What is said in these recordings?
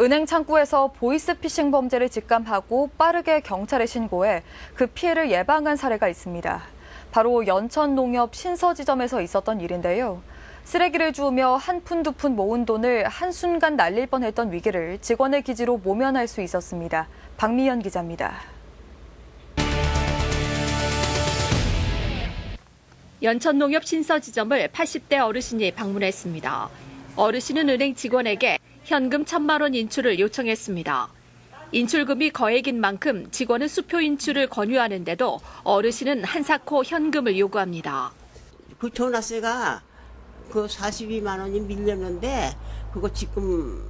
은행 창구에서 보이스피싱 범죄를 직감하고 빠르게 경찰에 신고해 그 피해를 예방한 사례가 있습니다. 바로 연천농협 신서지점에서 있었던 일인데요. 쓰레기를 주우며 한 푼 두 푼 모은 돈을 한순간 날릴 뻔했던 위기를 직원의 기지로 모면할 수 있었습니다. 박미연 기자입니다. 연천농협 신서지점을 80대 어르신이 방문했습니다. 어르신은 은행 직원에게 현금 천만 원 인출을 요청했습니다. 인출금이 거액인 만큼 직원은 수표 인출을 권유하는데도 어르신은 한사코 현금을 요구합니다. 그 전화세가 그 42만 원이 밀렸는데 그거 지금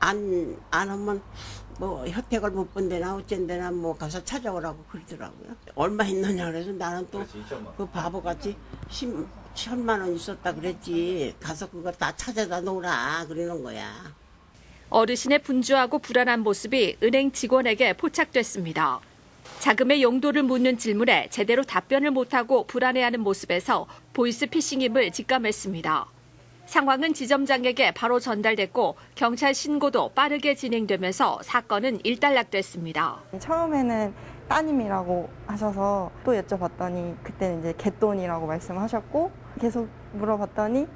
안, 안 하면 뭐 혜택을 못 본데나 어쩐데나 뭐 가서 찾아오라고 그러더라고요. 얼마 있느냐 그래서 나는 또 그 바보같이 10, 천만 원 있었다 그랬지. 가서 그거 다 찾아다 놓으라 그러는 거야. 어르신의 분주하고 불안한 모습이 은행 직원에게 포착됐습니다. 자금의 용도를 묻는 질문에 제대로 답변을 못하고 불안해하는 모습에서 보이스피싱임을 직감했습니다. 상황은 지점장에게 바로 전달됐고 경찰 신고도 빠르게 진행되면서 사건은 일단락됐습니다. 처음에는 따님이라고 하셔서 또 여쭤봤더니 그때는 이제 갯돈이라고 말씀하셨고 계속 물어봤더니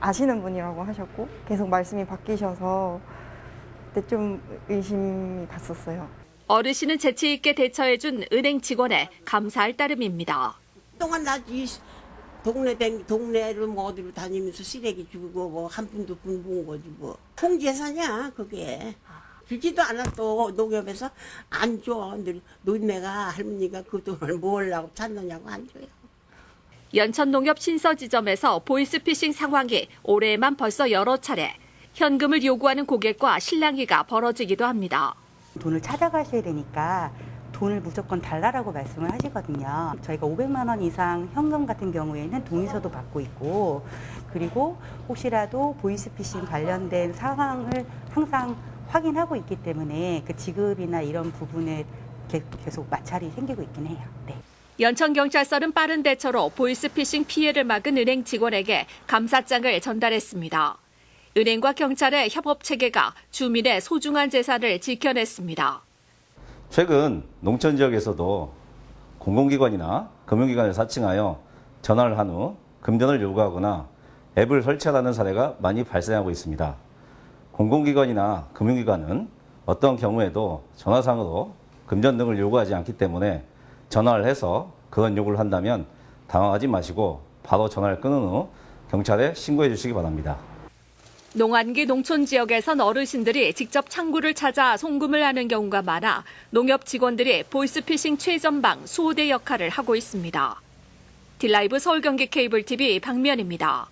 아시는 분이라고 하셨고 계속 말씀이 바뀌셔서 그때 좀 의심이 갔었어요. 어르신은 재치 있게 대처해준 은행 직원에 감사할 따름입니다. 동안 나 이 동네 댕 동네를 뭐 어디로 다니면서 쓰레기 주고 뭐 한 푼 두푼 모은 거지 뭐 공제사냐 그게 주지도 또 농협에서 안줘 노인네가 할머니가 그 돈을 뭐하려고 찾느냐고 안 줘요. 연천농협 신서지점에서 보이스피싱 상황이 올해에만 벌써 여러 차례 현금을 요구하는 고객과 실랑이가 벌어지기도 합니다. 돈을 찾아가셔야 되니까 돈을 무조건 달라라고 말씀을 하시거든요. 저희가 500만 원 이상 현금 같은 경우에는 동의서도 받고 있고 그리고 혹시라도 보이스피싱 관련된 상황을 항상 확인하고 있기 때문에 그 지급이나 이런 부분에 게- 계속 마찰이 생기고 있긴 해요. 네. 연천경찰서는 빠른 대처로 보이스피싱 피해를 막은 은행 직원에게 감사장을 전달했습니다. 은행과 경찰의 협업 체계가 주민의 소중한 재산을 지켜냈습니다. 최근 농촌 지역에서도 공공기관이나 금융기관을 사칭하여 전화를 한 후 금전을 요구하거나 앱을 설치하라는 사례가 많이 발생하고 있습니다. 공공기관이나 금융기관은 어떤 경우에도 전화상으로 금전 등을 요구하지 않기 때문에 전화를 해서 그런 요구를 한다면 당황하지 마시고 바로 전화를 끊은 후 경찰에 신고해 주시기 바랍니다. 농안기 농촌 지역에선 어르신들이 직접 창구를 찾아 송금을 하는 경우가 많아 농협 직원들이 보이스피싱 최전방 수호대 역할을 하고 있습니다. 딜라이브 서울 경기 케이블 TV 박면입니다.